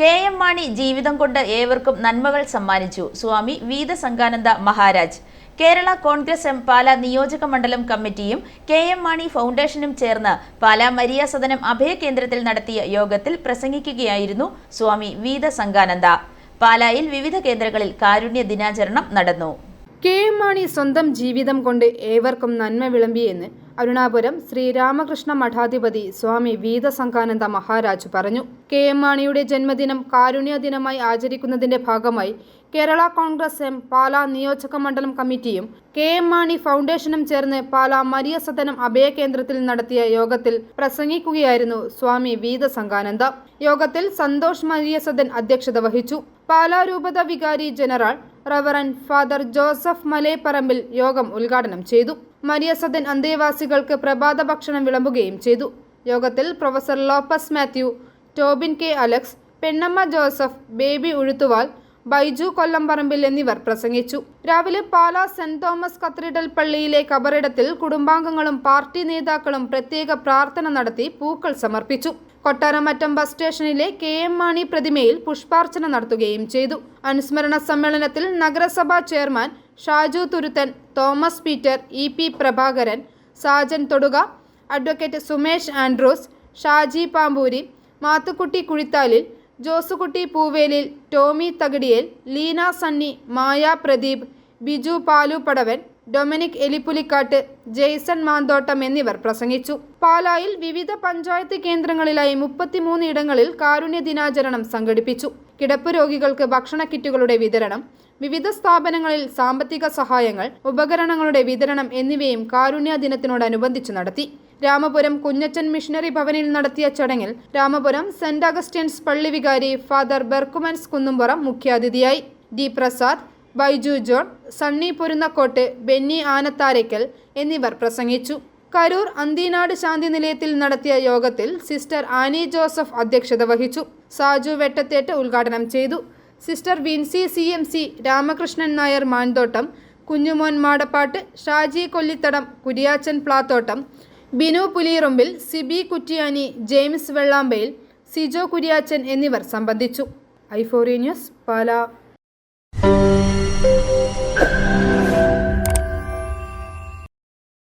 K M Mani ജീവിതം കൊണ്ട് ഏവർക്കും നന്മകൾ സമ്മാനിച്ചു. സ്വാമി വീതസംഗാനന്ദ മഹാരാജ്. കേരള കോൺഗ്രസ് എം പാല നിയോജക മണ്ഡലം കമ്മിറ്റിയും കെ എം മാണി ഫൗണ്ടേഷനും ചേർന്ന് പാല മരിയ സദനം അഭയകേന്ദ്രത്തിൽ നടത്തിയ യോഗത്തിൽ പ്രസംഗിക്കുകയായിരുന്നു സ്വാമി വീതസംഗാനന്ദ പാലായിൽ വിവിധ കേന്ദ്രങ്ങളിൽ കാരുണ്യ ദിനാചരണം നടന്നു. കെ എം മാണി സ്വന്തം ജീവിതം കൊണ്ട് ഏവർക്കും നന്മ വിളമ്പിയെന്ന് അരുണാപുരം ശ്രീരാമകൃഷ്ണ മഠാധിപതി സ്വാമി വീതസംഘാനന്ദ മഹാരാജ് പറഞ്ഞു. കെ എം മാണിയുടെ ജന്മദിനം കാരുണ്യ ദിനമായി ആചരിക്കുന്നതിന്റെ ഭാഗമായി കേരള കോൺഗ്രസ് എം പാലാ നിയോജക മണ്ഡലം കമ്മിറ്റിയും കെ എം മാണി ഫൗണ്ടേഷനും ചേർന്ന് പാലാ മരിയ സദനം അഭയകേന്ദ്രത്തിൽ നടത്തിയ യോഗത്തിൽ പ്രസംഗിക്കുകയായിരുന്നു സ്വാമി വീതസംഘാനന്ദ. യോഗത്തിൽ സന്തോഷ് മരിയ സദൻ അധ്യക്ഷത വഹിച്ചു. പാലാ രൂപത വികാരി general reverend father Joseph Malepparambil യോഗം ഉദ്ഘാടനം ചെയ്തു. മരിയ സദൻ അന്തേവാസികൾക്ക് പ്രഭാത ഭക്ഷണം വിളമ്പുകയും ചെയ്തു. യോഗത്തിൽ professor Lopez Mathew Tobin K Alex Pennamma Joseph Baby Uzhuthuval Baiju Kollamparambil എന്നിവർ പ്രസംഗിച്ചു. രാവിലെ പാലാ സെന്റ് തോമസ് കത്തീഡ്രൽ പള്ളിയിലെ കബറിടത്തിൽ കുടുംബാംഗങ്ങളും പാർട്ടി നേതാക്കളും പ്രത്യേക പ്രാർത്ഥന നടത്തി പൂക്കൾ സമർപ്പിച്ചു. കൊട്ടാരമറ്റം ബസ് സ്റ്റേഷനിലെ കെ എം മാണി പ്രതിമയിൽ പുഷ്പാർച്ചന നടത്തുകയും ചെയ്തു. അനുസ്മരണ സമ്മേളനത്തിൽ നഗരസഭാ chairman Shaju Thuruthan Thomas Peter E P Prabhakaran Sajan Thoduka advocate Sumesh Andrews Shaji Pampoori Mathukutty Kuzhithalil Josukutty Poovelil Tommy Thakidiyel Leena Sunny Maya Pradeep Biju Palupadavan Dominic Elippulikkattu Jaison Manthottam എന്നിവർ പ്രസംഗിച്ചു. പാലായിൽ വിവിധ പഞ്ചായത്ത് കേന്ദ്രങ്ങളിലായി മുപ്പത്തിമൂന്ന് ഇടങ്ങളിൽ കാരുണ്യ ദിനാചരണം സംഘടിപ്പിച്ചു. കിടപ്പ് രോഗികൾക്ക് ഭക്ഷണ കിറ്റുകളുടെ വിതരണം വിവിധ സ്ഥാപനങ്ങളിൽ സാമ്പത്തിക സഹായങ്ങൾ ഉപകരണങ്ങളുടെ വിതരണം എന്നിവയും കാരുണ്യ ദിനത്തിനോടനുബന്ധിച്ച് നടത്തി. രാമപുരം കുഞ്ഞച്ചൻ മിഷനറി ഭവനിൽ നടത്തിയ ചടങ്ങിൽ രാമപുരം സെന്റ് അഗസ്റ്റ്യൻസ് പള്ളി വികാരി ഫാദർ ബെർക്കുമൻസ് കുന്നുംപുറം മുഖ്യാതിഥിയായി. D Prasad Baiju John Sunny Porunnakottu Benny Anatharaykkal എന്നിവർ പ്രസംഗിച്ചു. കരൂർ അന്തീനാട് ശാന്തി നിലയത്തിൽ നടത്തിയ യോഗത്തിൽ സിസ്റ്റർ ആനി ജോസഫ് അധ്യക്ഷത വഹിച്ചു. സാജു വെട്ടത്തേട്ട് ഉദ്ഘാടനം ചെയ്തു. Sister Vincy C M C Ramakrishnan Nair Manthottam Kunjumon Madappattu Shaji Kollithadam Kuriachan Plathottam Binu Puliyarumbil Sibi Kuttiyani James Vellampayil Sijo Kuriachan എന്നിവർ സംബന്ധിച്ചു. ഐഫോറി ന്യൂസ് പാലാ.